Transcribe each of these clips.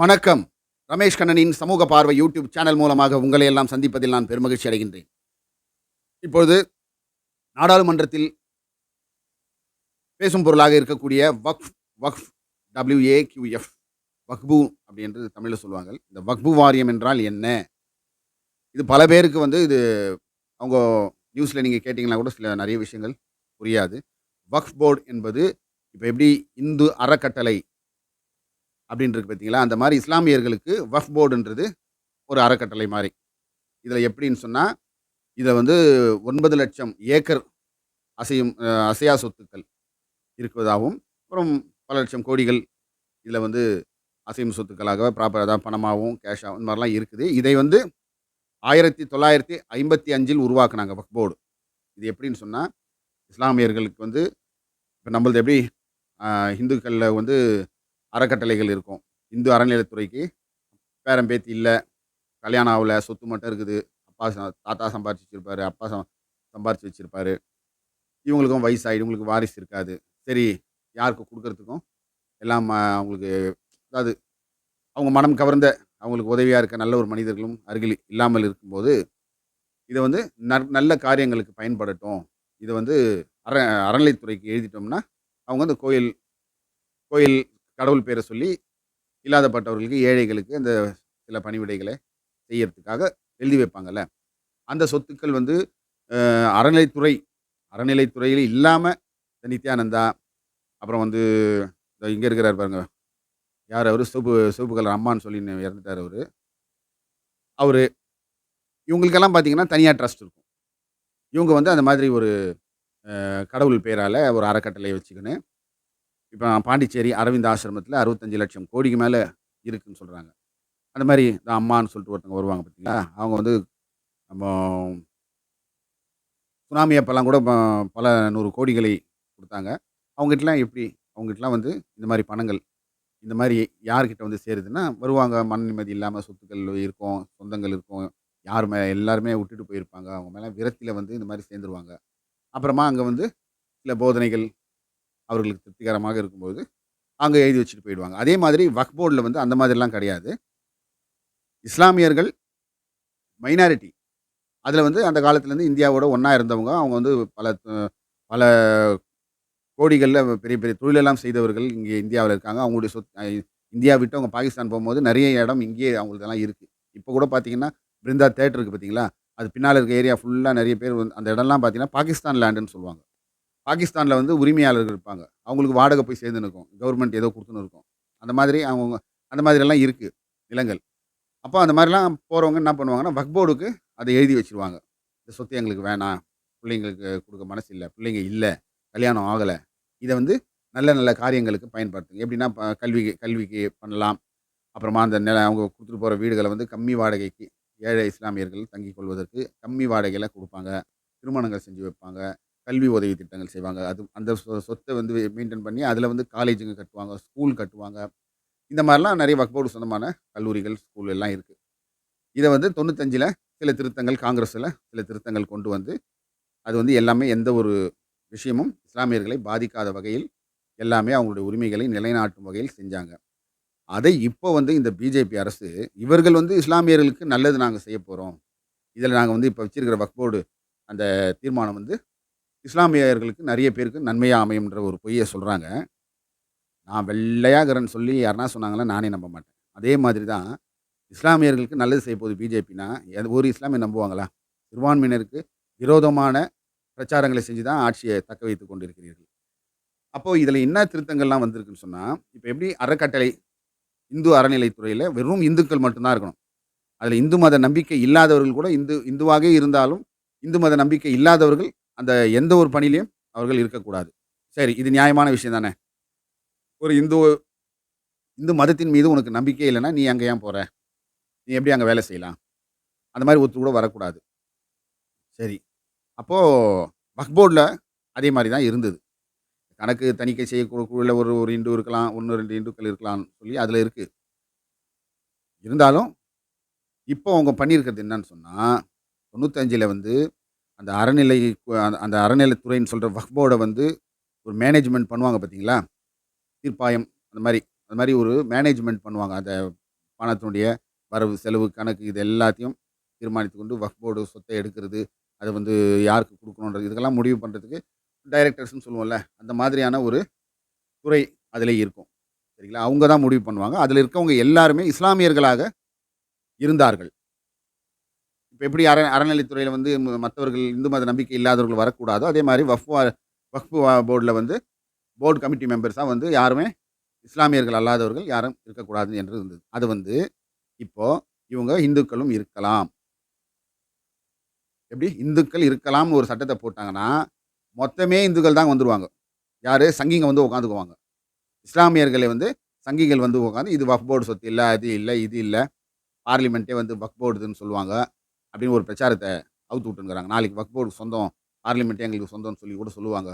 வணக்கம். ரமேஷ் கண்ணனின் சமூக பார்வை யூடியூப் சேனல் மூலமாக உங்களை எல்லாம் சந்திப்பதில் நான் பெருமகிழ்ச்சி அடைகின்றேன். இப்பொழுது நாடாளுமன்றத்தில் பேசும் பொருளாக இருக்கக்கூடிய வக்ஃப் வக்ஃப் டபிள்யூஏக்யூஎஃப் வக்பு அப்படி என்று தமிழில் சொல்லுவாங்க. இந்த வக்பு வாரியம் என்றால் என்ன? இது பல பேருக்கு வந்து இது அவங்க நியூஸில் நீங்கள் கேட்டிங்கன்னா கூட சில நிறைய விஷயங்கள் புரியாது. வக்ஃப் போர்டு என்பது இப்போ எப்படி இந்து அறக்கட்டளை அப்படின்னு பார்த்தீங்களா? அந்த மாதிரி இஸ்லாமியர்களுக்கு வஃப் போர்டுன்றது ஒரு அறக்கட்டளை மாதிரி. இதில் எப்படின்னு சொன்னால் இதை வந்து ஒன்பது லட்சம் ஏக்கர் அசையும் அசையா சொத்துக்கள் இருக்குவதாகவும் அப்புறம் பல லட்சம் கோடிகள் இதில் வந்து அசையும் சொத்துக்களாக ப்ராப்பர் அதாவது பணமாகவும் கேஷாகவும் இந்த மாதிரிலாம் இருக்குது. இதை வந்து ஆயிரத்தி தொள்ளாயிரத்தி ஐம்பத்தி அஞ்சில் உருவாக்குனாங்க வக்ஃப் போர்டு. இது எப்படின்னு சொன்னால் இஸ்லாமியர்களுக்கு வந்து இப்போ நம்மளது எப்படி இந்துக்களில் வந்து அறக்கட்டளைகள் இருக்கும். இந்து அறநிலையத்துறைக்கு பேரம் பேத்தி இல்லை கல்யாணம் ஆகல சொத்து மட்டும் இருக்குது. அப்பா தாத்தா சம்பாரிச்சு வச்சுருப்பாரு அப்பா சம் சம்பாரிச்சு வச்சுருப்பாரு. இவங்களுக்கும் வயசாகிடும் இவங்களுக்கு வாரிசு இருக்காது. சரி யாருக்கு கொடுக்கறதுக்கும் எல்லாம் அவங்களுக்கு அதாவது அவங்க மனம் கவர்ந்த அவங்களுக்கு உதவியாக இருக்க நல்ல ஒரு மனிதர்களும் அருகில் இல்லாமல் இருக்கும்போது இதை வந்து ந நல்ல காரியங்களுக்கு பயன்படட்டும். இதை வந்து அற அறநிலைத்துறைக்கு எழுதிட்டோம்னா அவங்க வந்து கோயில் கோயில் கடவுள் பேரை சொல்லி இல்லாதப்பட்டவர்களுக்கு ஏழைகளுக்கு அந்த சில பணிவிடைகளை செய்யறதுக்காக எழுதி வைப்பாங்கல்ல? அந்த சொத்துக்கள் வந்து அறநிலைத்துறை அறநிலைத்துறையில் இல்லாமல் நித்யானந்தா அப்புறம் வந்து இங்கே இருக்கிறார் பாருங்க. யார் அவர்? சிவப்பு சிவப்பு கலர் அம்மான்னு சொல்லி இறந்துட்டார் அவர். அவர் இவங்களுக்கெல்லாம் பார்த்தீங்கன்னா தனியாக ட்ரஸ்ட் இருக்கும். இவங்க வந்து அந்த மாதிரி ஒரு கடவுள் பேரால் ஒரு அறக்கட்டளை வச்சுக்கின்னு இப்போ பாண்டிச்சேரி அரவிந்த் ஆசிரமத்தில் அறுபத்தஞ்சு லட்சம் கோடிக்கு மேலே இருக்குதுன்னு சொல்கிறாங்க அந்த மாதிரி இந்த அம்மான்னு சொல்லிட்டு ஒருத்தவங்க வருவாங்க பார்த்தீங்களா அவங்க வந்து நம்ம சுனாமி அப்போல்லாம் கூட ப- பல நூறு கோடிகளை கொடுத்தாங்க. அவங்ககிட்டலாம் எப்படி? அவங்ககிட்டலாம் வந்து இந்த மாதிரி பணங்கள் இந்த மாதிரி யார்கிட்ட வந்து சேருதுன்னா வருவாங்க. மன நிம்மதி இல்லாமல் சொத்துக்கள் இருக்கும் சொந்தங்கள் இருக்கும். யாருமே எல்லாருமே விட்டுட்டு போயிருப்பாங்க. அவங்க மேலே விரத்தியில் வந்து இந்த மாதிரி சேர்ந்துருவாங்க. அப்புறமா அங்கே வந்து சில போதனைகள் அவர்களுக்கு திருப்திகரமாக இருக்கும்போது அங்கே எழுதி வச்சுட்டு போயிடுவாங்க. அதே மாதிரி வக் போர்டில் வந்து அந்த மாதிரிலாம் கிடையாது. இஸ்லாமியர்கள் மைனாரிட்டி. அதில் வந்து அந்த காலத்துலேருந்து இந்தியாவோட ஒன்றா இருந்தவங்க அவங்க வந்து பல பல கோடிகளில் பெரிய பெரிய தொழிலெல்லாம் செய்தவர்கள் இங்கே இந்தியாவில் இருக்காங்க. அவங்களுடைய சொத் இந்தியா விட்டு அவங்க பாகிஸ்தான் போகும்போது நிறைய இடம் இங்கேயே அவங்களுக்கெல்லாம் இருக்குது இப்போ கூட பார்த்தீங்கன்னா பிருந்தா தேட்டர் இருக்குது பார்த்தீங்களா? அது பின்னால் இருக்க ஏரியா ஃபுல்லாக நிறைய பேர் வந்து அந்த இடம்லாம் பார்த்தீங்கன்னா பாகிஸ்தான் லேண்டுன்னு சொல்லுவாங்க. பாகிஸ்தானில் வந்து உரிமையாளர்கள் இருப்பாங்க. அவங்களுக்கு வாடகை போய் சேர்ந்து இருக்கும். கவர்மெண்ட் ஏதோ கொடுத்துன்னு இருக்கும். அந்த மாதிரி அவங்க அந்த மாதிரிலாம் இருக்குது நிலங்கள். அப்போ அந்த மாதிரிலாம் போகிறவங்க என்ன பண்ணுவாங்கன்னா வக்போர்டுக்கு அதை எழுதி வச்சுருவாங்க. இந்த சொத்து எங்களுக்கு வேணாம். பிள்ளைங்களுக்கு கொடுக்க மனசு இல்லை. பிள்ளைங்க இல்லை. கல்யாணம் ஆகலை. இதை வந்து நல்ல நல்ல காரியங்களுக்கு பயன்படுத்துங்க. எப்படின்னா கல்விக்கு கல்விக்கு பண்ணலாம். அப்புறமா அந்த நில அவங்க கொடுத்துட்டு போகிற வீடுகளை வந்து கம்மி வாடகைக்கு ஏழை இஸ்லாமியர்கள் தங்கிக் கொள்வதற்கு கம்மி வாடகையில் கொடுப்பாங்க. திருமணங்கள் செஞ்சு வைப்பாங்க. கல்வி உதவி திட்டங்கள் செய்வாங்க. அது அந்த சொ- சொத்தை வந்து மெயின்டைன் பண்ணி அதில் வந்து காலேஜுங்க கட்டுவாங்க ஸ்கூல் கட்டுவாங்க. இந்த மாதிரிலாம் நிறைய வக்போர்டு சொந்தமான கல்லூரிகள் ஸ்கூல் எல்லாம் இருக்குது இதை வந்து தொண்ணூத்தஞ்சில் சில திருத்தங்கள் காங்கிரஸில் சில திருத்தங்கள் கொண்டு வந்து அது வந்து எல்லாமே எந்த ஒரு விஷயமும் இஸ்லாமியர்களை பாதிக்காத வகையில் எல்லாமே அவங்களுடைய உரிமைகளை நிலைநாட்டும் வகையில் செஞ்சாங்க. அதை இப்போ வந்து இந்த பிஜேபி அரசு இவர்கள் வந்து இஸ்லாமியர்களுக்கு நல்லது நாங்கள் செய்ய போகிறோம் இதில் நாங்கள் வந்து இப்போ வச்சிருக்கிற வக்போர்டு அந்த தீர்மானம் வந்து இஸ்லாமியர்களுக்கு நிறைய பேருக்கு நன்மையாக அமையும்ன்ற ஒரு பொய்யை சொல்கிறாங்க நான் வெள்ளையாகிறேன்னு சொல்லி யாருனா சொன்னாங்களா நானே நம்ப மாட்டேன். அதே மாதிரி தான் இஸ்லாமியர்களுக்கு நல்லது செய்ய போகுது பிஜேபினா ஒரு இஸ்லாமிய நம்புவாங்களா? சிறுபான்மையினருக்கு விரோதமான பிரச்சாரங்களை செஞ்சு தான் ஆட்சியை தக்க வைத்து கொண்டிருக்கிறீர்கள். அப்போது இதில் என்ன திருத்தங்கள்லாம் வந்திருக்குன்னு சொன்னால் இப்போ எப்படி அறக்கட்டளை இந்து அறநிலைத்துறையில் வெறும் இந்துக்கள் மட்டும்தான் இருக்கணும். அதில் இந்து மத நம்பிக்கை இல்லாதவர்கள் கூட இந்து இந்துவாகவே இருந்தாலும் இந்து மத நம்பிக்கை இல்லாதவர்கள் அந்த எந்த ஒரு பணியிலையும் அவர்கள் இருக்கக்கூடாது. சரி இது நியாயமான விஷயம் தானே? ஒரு இந்து இந்து மதத்தின் மீது உனக்கு நம்பிக்கை இல்லைன்னா நீ அங்கே ஏன் போகிற நீ எப்படி அங்கே வேலை செய்யலாம்? அந்த மாதிரி ஒருத்தர் கூட வரக்கூடாது. சரி அப்போது வக்போர்டில் அதே மாதிரி தான் இருந்தது. கணக்கு தணிக்கை செய்யக்கூடிய ஒரு ஒரு இண்டு இருக்கலாம் ஒன்று ரெண்டு இந்துக்கள் இருக்கலாம்னு சொல்லி அதில் இருக்குது இருந்தாலும் இப்போ அவங்க பண்ணியிருக்கிறது என்னன்னு சொன்னால் தொண்ணூத்தஞ்சில் வந்து அந்த அறநிலை அந்த- அந்த அறநிலைத்துறைன்னு சொல்கிற வக்போர்டை வந்து ஒரு மேனேஜ்மெண்ட் பண்ணுவாங்க பார்த்தீங்களா? தீர்ப்பாயம் அந்த மாதிரி அந்த மாதிரி ஒரு மேனேஜ்மெண்ட் பண்ணுவாங்க. அந்த பணத்தினுடைய வரவு செலவு கணக்கு இது எல்லாத்தையும் தீர்மானித்து கொண்டு வக்ஃப் போர்டு சொத்தை எடுக்கிறது அதை வந்து யாருக்கு கொடுக்கணுன்றது இதுக்கெல்லாம் முடிவு பண்ணுறதுக்கு டைரக்டர்ஸ்னு சொல்லுவோம்ல அந்த மாதிரியான ஒரு துறை அதில் இருக்கும். சரிங்களா? அவங்க தான் முடிவு பண்ணுவாங்க. அதில் இருக்கவங்க எல்லாருமே இஸ்லாமியர்களாக இருந்தார்கள். இப்போ எப்படி அற அறநிலைத்துறையில் வந்து மற்றவர்கள் இந்து மத நம்பிக்கை இல்லாதவர்கள் வரக்கூடாதோ அதே மாதிரி வஃப் வக்ஃப் போர்டில் வந்து போர்டு கமிட்டி மெம்பர்ஸாக வந்து யாருமே இஸ்லாமியர்கள் அல்லாதவர்கள் யாரும் இருக்கக்கூடாது என்று இருந்தது. அது வந்து இப்போது இவங்க இந்துக்களும் இருக்கலாம். எப்படி? இந்துக்கள் இருக்கலாம்னு ஒரு சட்டத்தை போட்டாங்கன்னா மொத்தமே இந்துக்கள் தான் வந்துடுவாங்க யார்? சங்கிங்க வந்து உட்காந்துக்குவாங்க இஸ்லாமியர்களை வந்து சங்கிகள் வந்து உட்காந்து இது வஃப் போர்டு சொத்து இல்லை அது இல்லை இது இல்லை பார்லிமெண்ட்டே வந்து வக் போர்டுன்னு சொல்லுவாங்க. அப்படின்னு ஒரு பிரச்சாரத்தை அவுத்து விட்டுங்கிறாங்க நாளைக்கு வக்ஃப் போர்டு சொந்தம் பார்லிமெண்ட்டே எங்களுக்கு சொந்தம்னு சொல்லி கூட சொல்லுவாங்க.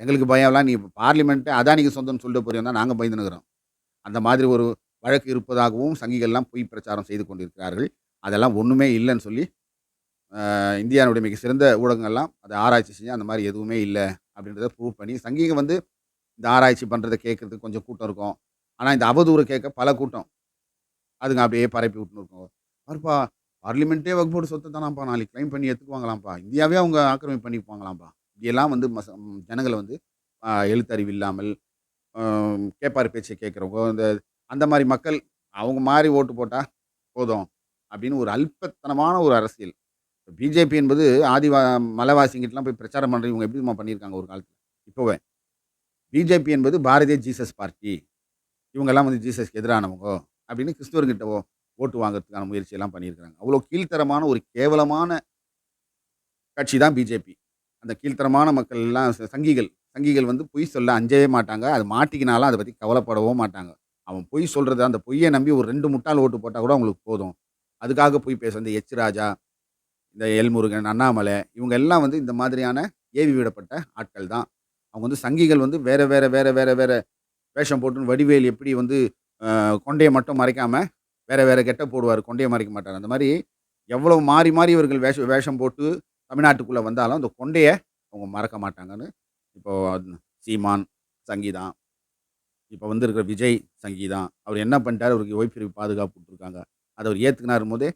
எங்களுக்கு பயம்லாம் நீ பார்லிமெண்ட்டே அதானிக்கு சொந்தம்னு சொல்லிட்டு போறீங்கன்னா நாங்கள் பயந்துனுக்கிறோம் அந்த மாதிரி ஒரு வழக்கு இருப்பதாகவும் சங்கிகள்லாம் பொய் பிரச்சாரம் செய்து கொண்டிருக்கிறார்கள். அதெல்லாம் ஒன்றுமே இல்லைன்னு சொல்லி இந்தியாவுடைய மிக சிறந்த ஊடகங்கள்லாம் அதை ஆராய்ச்சி செஞ்சு அந்த மாதிரி எதுவுமே இல்லை அப்படின்றத ப்ரூவ் பண்ணி சங்கிங்க வந்து இந்த ஆராய்ச்சி பண்ணுறதை கேட்குறதுக்கு கொஞ்சம் கூட்டம் இருக்கும். ஆனால் இந்த அவதூறு கேட்க பல கூட்டம். அதுங்க அப்படியே பரப்பி விட்டுன்னு இருக்கும். மறுப்பா பார்லிமெண்ட்டே வகுப்பு போட்டு சொத்தை தானாப்பா நாளைக்கு கிளைம் பண்ணி எடுத்துக்குவாங்களாம்ப்பா இந்தியாவே அவங்க ஆக்கிரமிப்பு பண்ணிப்பாங்களாம்ப்பா இப்படியெல்லாம் வந்து மச ஜனங்களை வந்து எழுத்தறிவு இல்லாமல் கேப்பார் கேட்பார் பேச்சை கேட்குறவங்க இந்த அந்த மாதிரி மக்கள் அவங்க மாதிரி ஓட்டு போட்டால் போதும் அப்படின்னு ஒரு அல்பத்தனமான ஒரு அரசியல். பிஜேபி என்பது ஆதிவா மலைவாசிங்கிட்டலாம் போய் பிரச்சாரம் பண்ணுறது இவங்க எப்படிமா பண்ணியிருக்காங்க ஒரு காலத்தில்? இப்போவே. பிஜேபி என்பது பாரதிய ஜீசஸ் பார்ட்டி. இவங்கெல்லாம் வந்து ஜீசஸ்க்கு எதிரானவங்க அப்படின்னு கிறிஸ்துவர்கிட்டவோ ஓட்டு வாங்குறதுக்கான முயற்சியெல்லாம் பண்ணியிருக்கிறாங்க. அவ்வளோ கீழ்த்தரமான ஒரு கேவலமான கட்சி தான் பிஜேபி அந்த கீழ்த்தரமான மக்கள் எல்லாம் சங்கிகள் சங்கிகள் வந்து பொய் சொல்ல அஞ்சவே மாட்டாங்க. அது மாட்டிக்கினாலும் அதை பற்றி கவலைப்படவும் மாட்டாங்க. அவன் பொய் சொல்கிறது அந்த பொய்யை நம்பி ஒரு ரெண்டு முட்டாள் ஓட்டு போட்டால் கூட அவங்களுக்கு போதும். அதுக்காக பொய் பேச இந்த எச் ராஜா இந்த எல்முருகன் அண்ணாமலை இவங்க எல்லாம் வந்து இந்த மாதிரியான ஏவி விடப்பட்ட ஆட்கள் தான். அவங்க வந்து சங்கிகள் வந்து வேறு வேறு வேறு வேறு வேறு வேஷம் போட்டு வடிவேல் எப்படி வந்து கொண்டையை மட்டும் மறைக்காமல் வேறு வேறு கெட்ட போடுவார் கொண்டையை மறைக்க மாட்டார். அந்த மாதிரி எவ்வளோ மாறி மாறி இவர்கள் வேஷ வேஷம் போட்டு தமிழ்நாட்டுக்குள்ளே வந்தாலும் அந்த கொண்டையை அவங்க மறக்க மாட்டாங்கன்னு இப்போது சீமான் சங்கீதான் இப்போ வந்து இருக்கிற விஜய் சங்கீதம் அவர் என்ன பண்ணிட்டாரு? அவருக்கு ஓய்ப்பிரிவு பாதுகாப்பு கொடுத்துருக்காங்க. அதை அவர் ஏற்றுக்கினார் போதே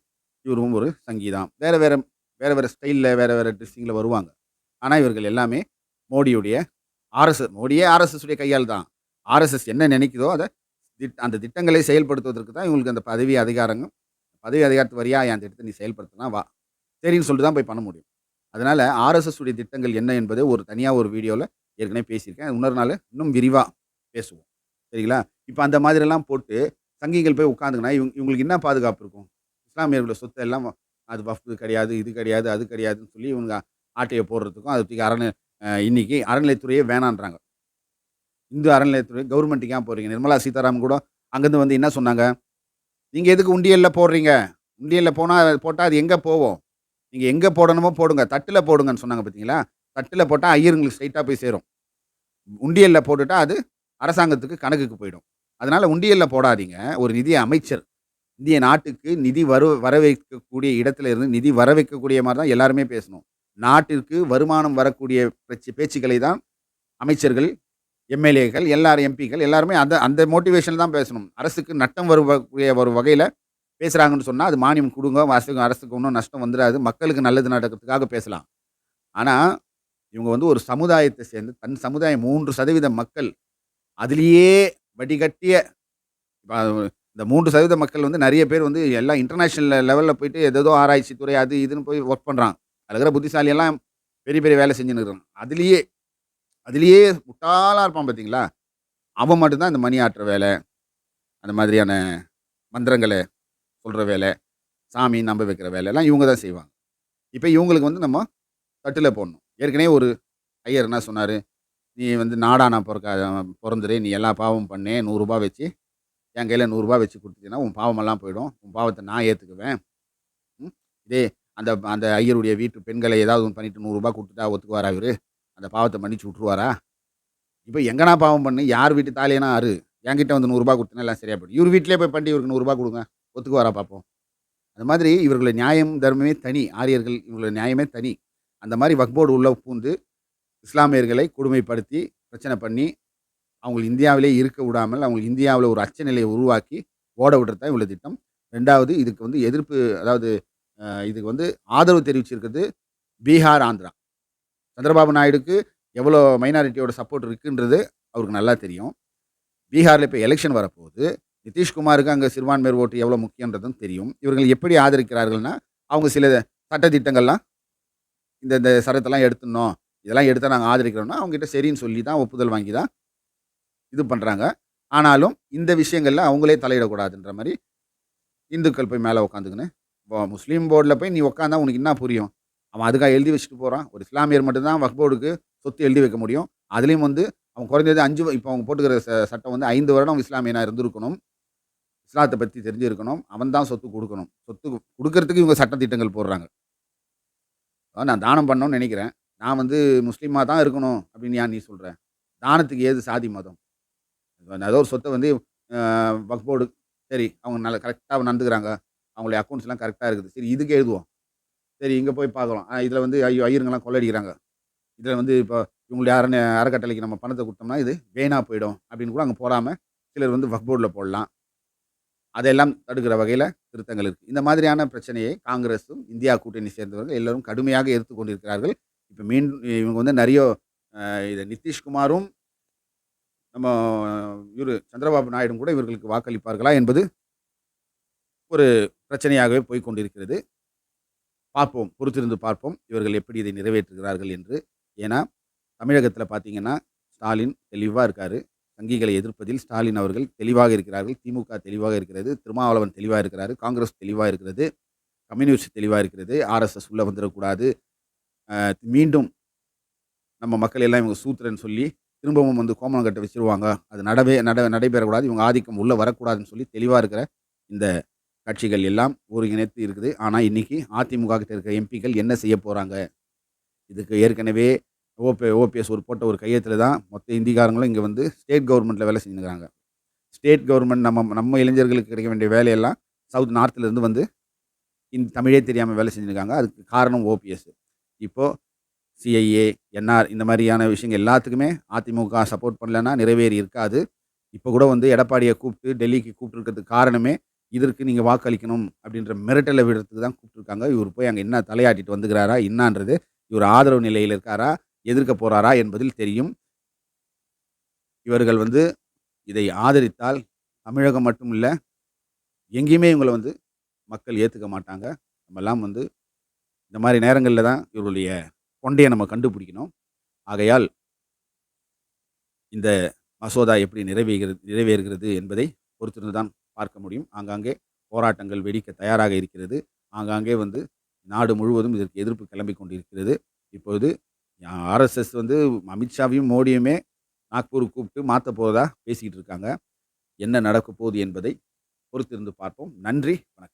இவரும் ஒரு சங்கீதம் வேறு வேறு வேறு வேறு ஸ்டைலில் வேறு வேறு ட்ரெஸ்ஸிங்கில் வருவாங்க. ஆனால் இவர்கள் எல்லாமே மோடியுடைய ஆர்எஸ்எஸ் மோடியே ஆர்எஸ்எஸ் உடைய கையால் தான். ஆர்எஸ்எஸ் என்ன நினைக்குதோ அதை திட் அந்த திட்டங்களை செயல்படுத்துவதற்கு தான் இவங்களுக்கு அந்த பதவி அதிகாரங்கள் பதவி அதிகாரத்து வரியா என் திட்டத்தை நீ செயல்படுத்தினா வா. சரின்னு சொல்லிட்டு தான் போய் பண்ண முடியும். அதனால் ஆர்எஸ்எஸ் உடைய திட்டங்கள் என்ன என்பது ஒரு தனியாக ஒரு வீடியோவில் ஏற்கனவே பேசியிருக்கேன். உணர்னால இன்னொரு நாள் இன்னும் விரிவாக பேசுவோம். சரிங்களா? இப்போ அந்த மாதிரிலாம் போட்டு சங்கிகள் போய் உட்காந்துங்கன்னா இவங்க இவங்களுக்கு என்ன பாதுகாப்பு இருக்கும்? இஸ்லாமியர்களோட சொத்து எல்லாம் அது வஃப்து கிடையாது இது கிடையாது அது கிடையாதுன்னு சொல்லி இவங்க ஆட்டையை போடுறதுக்கும் அதை தூக்கி அரண் இன்னைக்கு அறநிலைத்துறையே வேணான்றாங்க. இந்து அறநிலையத்துறை கவர்மெண்ட்டுக்கு ஏன் போகிறீங்க நிர்மலா சீதாராமன் கூட அங்கேருந்து வந்து என்ன சொன்னாங்க? நீங்கள் எதுக்கு உண்டியலில் போடுறீங்க? உண்டியலில் போனால் போட்டால் அது எங்கே போவோம்? நீங்கள் எங்கே போடணுமோ போடுங்க. தட்டில் போடுங்கன்னு சொன்னாங்க பார்த்தீங்களா தட்டில் போட்டால் ஐயருங்களுக்கு ஸ்ட்ரைட்டாக போய் சேரும். உண்டியலில் போட்டுட்டால் அது அரசாங்கத்துக்கு கணக்குக்கு போயிடும். அதனால் உண்டியலில் போடாதீங்க. ஒரு நிதி அமைச்சர் இந்திய நாட்டுக்கு நிதி வர வர வைக்கக்கூடிய இடத்துல இருந்து நிதி வர வைக்கக்கூடிய மாதிரி தான் எல்லாருமே பேசணும். நாட்டிற்கு வருமானம் வரக்கூடிய பேச்சு பேச்சுக்களை தான் அமைச்சர்கள் எம்எல்ஏக்கள் எல்லாரும் எம்பிக்கள் எல்லாருமே அந்த அந்த மோட்டிவேஷன் தான் பேசணும். அரசுக்கு நட்டம் வரக்கூடிய ஒரு வகையில் பேசுகிறாங்கன்னு சொன்னால் அது மானியம் கொடுங்க அரசுக்கு அரசுக்கு ஒன்றும் நஷ்டம் வந்துடாது மக்களுக்கு நல்லது நடக்கிறதுக்காக பேசலாம். ஆனால் இவங்க வந்து ஒரு சமுதாயத்தை சேர்ந்து தன் சமுதாயம் மூன்று சதவீத மக்கள் அதுலேயே வடிகட்டிய இந்த மூன்று சதவீத மக்கள் வந்து நிறைய பேர் வந்து எல்லாம் இன்டர்நேஷ்னல் லெவலில் போயிட்டு ஏதேதோ ஆராய்ச்சி துறை அது இதுன்னு போய் ஒர்க் பண்ணுறாங்க அதில் இருக்கிற புத்திசாலியெல்லாம் பெரிய பெரிய வேலை செஞ்சுன்னு இருக்கிறாங்க. அதுலேயே அதுலேயே முட்டாளாக இருப்பான் பார்த்தீங்களா அவன் மட்டும்தான் இந்த மணி ஆட்டுற வேலை. அந்த மாதிரியான மந்திரங்களை சொல்கிற வேலை சாமி நம்ப வைக்கிற வேலையெல்லாம் இவங்க தான் செய்வாங்க. இப்போ இவங்களுக்கு வந்து நம்ம தட்டில் போடணும். ஏற்கனவே ஒரு ஐயர் என்ன சொன்னார்? நீ வந்து நாடானா பிறக்க பிறந்துரு நீ எல்லா பாவம் பண்ணே நூறுரூபா வச்சு என் கையில் நூறுரூபா வச்சு கொடுத்தீங்கன்னா உன் பாவமெல்லாம் போயிடும். உன் பாவத்தை நான் ஏற்றுக்குவேன் ம்? இதே அந்த அந்த ஐயருடைய வீட்டு பெண்களை ஏதாவது ஒன்று பண்ணிட்டு நூறுரூபா கொடுத்துட்டா ஒத்துக்குவாரா இவரு? அந்த பாவத்தை மன்னிச்சு விட்ருவாரா இப்போ எங்கன்னா பாவம் பண்ணு? யார் வீட்டு தாலியனா ஆறு? என்கிட்ட வந்து நூறுரூபா கொடுத்தனா எல்லாம் சரியாக போயிடும். இவர் வீட்டிலே போய் பண்ணி இவருக்கு நூறுரூபா கொடுங்க. ஒத்துக்குவாரா பார்ப்போம் அந்த மாதிரி இவர்களை நியாயம் தர்மமே தனி. ஆரியர்கள் இவர்களோட நியாயமே தனி. அந்த மாதிரி வக்போர்டு உள்ள பூந்து இஸ்லாமியர்களை கொடுமைப்படுத்தி பிரச்சனை பண்ணி அவங்க இந்தியாவிலே இருக்க விடாமல் அவங்க இந்தியாவில் ஒரு அச்ச நிலையை உருவாக்கி ஓட விடுறதா இவ்வளோ திட்டம். ரெண்டாவது இதுக்கு வந்து எதிர்ப்பு அதாவது இதுக்கு வந்து ஆதரவு தெரிவிச்சிருக்கிறது பீகார் ஆந்திரா. சந்திரபாபு நாயுடுக்கு எவ்வளோ மைனாரிட்டியோட சப்போர்ட் இருக்குன்றது அவருக்கு நல்லா தெரியும். பீகாரில் இப்போ எலெக்ஷன் வரப்போகுது. நிதிஷ்குமாருக்கு அங்கே சிறுபான்மையர் ஓட்டு எவ்வளோ முக்கியன்றதும் தெரியும். இவர்கள் எப்படி ஆதரிக்கிறார்கள்னா அவங்க சில சட்ட திட்டங்கள்லாம் இந்த இந்த சரத்தெல்லாம் எடுத்துடணும் இதெல்லாம் எடுத்தால் நாங்கள் ஆதரிக்கிறோம்னா அவங்ககிட்ட சரின்னு சொல்லி தான் ஒப்புதல் வாங்கி தான் இது பண்ணுறாங்க ஆனாலும் இந்த விஷயங்களில் அவங்களே தலையிடக்கூடாதுன்ற மாதிரி இந்துக்கள் போய் மேலே உட்காந்துக்கின்னு இப்போ முஸ்லீம் போர்டில் போய் நீ உட்காந்தா உனக்கு என்ன புரியும்? அவன் அதுக்காக எழுதி வச்சுட்டு போகிறான் ஒரு இஸ்லாமியர் மட்டும்தான் வக்ஃப் போர்டுக்கு சொத்து எழுதி வைக்க முடியும். அதுலேயும் வந்து அவன் குறைஞ்சது அஞ்சு இப்போ அவங்க போட்டுக்கிற ச- சட்டம் வந்து ஐந்து வருடம் இஸ்லாமியனாக இருந்திருக்கணும். இஸ்லாத்தை பற்றி தெரிஞ்சிருக்கணும். அவன் தான் சொத்து கொடுக்கணும். சொத்து கொடுக்கறதுக்கு இவங்க சட்ட திட்டங்கள் போடுறாங்க. அதான் நான் தானம் பண்ணோன்னு நினைக்கிறேன். நான் வந்து முஸ்லீமாக தான் இருக்கணும் அப்படின்னு ஏன் நீ சொல்கிறேன் தானத்துக்கு ஏது சாதி மதம்? ஏதோ ஒரு சொத்தை வந்து வக்ஃப் போர்டு சரி அவங்க நல்ல கரெக்டாக நடந்துக்கிறாங்க அவங்களுடைய அக்கௌண்ட்ஸ்லாம் கரெக்டாக இருக்குது. சரி இதுக்கு எழுதுவோம். சரி இங்கே போய் பார்க்கலாம். இதில் வந்து ஐயோ ஐயருங்கெல்லாம் கொள்ளடிக்கிறாங்க. இதில் வந்து இப்போ இவங்களுடைய அரண அறக்கட்டளைக்கு நம்ம பணத்தை கொடுத்தோம்னா இது வேணா போயிடும் அப்படின்னு கூட அங்கே போகாமல் சிலர் வந்து வக்போர்டில் போடலாம். அதையெல்லாம் தடுக்கிற வகையில் திருத்தங்கள் இருக்குது இந்த மாதிரியான பிரச்சனையை காங்கிரஸும் இந்தியா கூட்டணி சேர்ந்தவர்கள் எல்லோரும் கடுமையாக எதிர்த்து கொண்டிருக்கிறார்கள். இப்போ மீண்டும் இவங்க வந்து நிறைய இது இதை நிதிஷ்குமாரும் நம்ம இவர் சந்திரபாபு நாயுடும் கூட இவர்களுக்கு வாக்களிப்பார்களா என்பது ஒரு பிரச்சனையாகவே போய்கொண்டிருக்கிறது பார்ப்போம் பொறுத்திருந்து பார்ப்போம் இவர்கள் எப்படி இதை நிறைவேற்றுகிறார்கள் என்று. ஏன்னா தமிழகத்தில் பார்த்தீங்கன்னா ஸ்டாலின் தெளிவாக இருக்கார். சங்கிகளை எதிர்ப்பதில் ஸ்டாலின் அவர்கள் தெளிவாக இருக்கிறார்கள். திமுக தெளிவாக இருக்கிறது. திருமாவளவன் தெளிவாக இருக்கிறார். காங்கிரஸ் தெளிவாக இருக்கிறது. கம்யூனிஸ்ட் தெளிவாக இருக்கிறது. ஆர்எஸ்எஸ் உள்ளே வந்துடக்கூடாது. மீண்டும் நம்ம மக்கள் எல்லாம் இவங்க சூத்திரன்னு சொல்லி திரும்பவும் வந்து கோமணம் கட்ட வச்சிருவாங்க. அது நடவே நட நடைபெறக்கூடாது. இவங்க ஆதிக்கம் உள்ளே வரக்கூடாதுன்னு சொல்லி தெளிவாக இருக்கிற இந்த கட்சிகள் எல்லாம் ஒருங்கிணைத்து இருக்குது. ஆனால் இன்னைக்கு அதிமுக இருக்கிற எம்பிக்கள் என்ன செய்ய போகிறாங்க இதுக்கு ஏற்கனவே ஓபி ஓபிஎஸ் ஒரு போட்ட ஒரு கையெழுத்தில் தான் மொத்த இந்திக்காரங்களும் இங்கே வந்து ஸ்டேட் கவர்மெண்ட்டில் வேலை செஞ்சுக்கிறாங்க ஸ்டேட் கவர்மெண்ட் நம்ம நம்ம இளைஞர்களுக்கு கிடைக்க வேண்டிய வேலையெல்லாம் சவுத் நார்த்துலேருந்து வந்து இந்த தமிழே தெரியாமல் வேலை செஞ்சுருக்காங்க அதுக்கு காரணம் ஓபிஎஸ் இப்போது சிஐஏ என்ஆர் இந்த மாதிரியான விஷயங்கள் எல்லாத்துக்குமே அதிமுக சப்போர்ட் பண்ணலன்னா நிறைவேறி இருக்காது. இப்போ கூட வந்து எடப்பாடியை கூப்பிட்டு டெல்லிக்கு கூப்பிட்டுருக்கிறதுக்கு காரணமே இதற்கு நீங்கள் வாக்களிக்கணும் அப்படின்ற மிரட்டலை விடுறதுக்கு தான் கூப்பிட்டுருக்காங்க. இவர் போய் அங்கே என்ன தலையாட்டிட்டு வந்துக்கிறாரா என்னான்றது இவர் ஆதரவு நிலையில் இருக்காரா எதிர்க்க போகிறாரா என்பதில் தெரியும். இவர்கள் வந்து இதை ஆதரித்தால் தமிழகம் மட்டும் இல்லை எங்கேயுமே இவங்களை வந்து மக்கள் ஏற்றுக்க மாட்டாங்க. நம்மெல்லாம் வந்து இந்த மாதிரி நேரங்களில் தான் இவருடைய கொண்டையை நம்ம கண்டுபிடிக்கணும். ஆகையால் இந்த மசோதா எப்படி நிறைவேகிறது நிறைவேறுகிறது என்பதை பொறுத்திருந்து தான் பார்க்க முடியும். ஆங்காங்கே போராட்டங்கள் வெடிக்க தயாராக இருக்கிறது. ஆங்காங்கே வந்து நாடு முழுவதும் இதற்கு எதிர்ப்பு கிளம்பி கொண்டிருக்கிறது. இப்பொழுது ஆர்எஸ்எஸ் வந்து அமித்ஷாவையும் மோடியுமே நாக்பூருக்கு கூப்பிட்டு மாற்ற போகிறதா பேசிக்கிட்டு இருக்காங்க. என்ன நடக்க போகுது என்பதை பொறுத்திருந்து பார்ப்போம். நன்றி. வணக்கம்.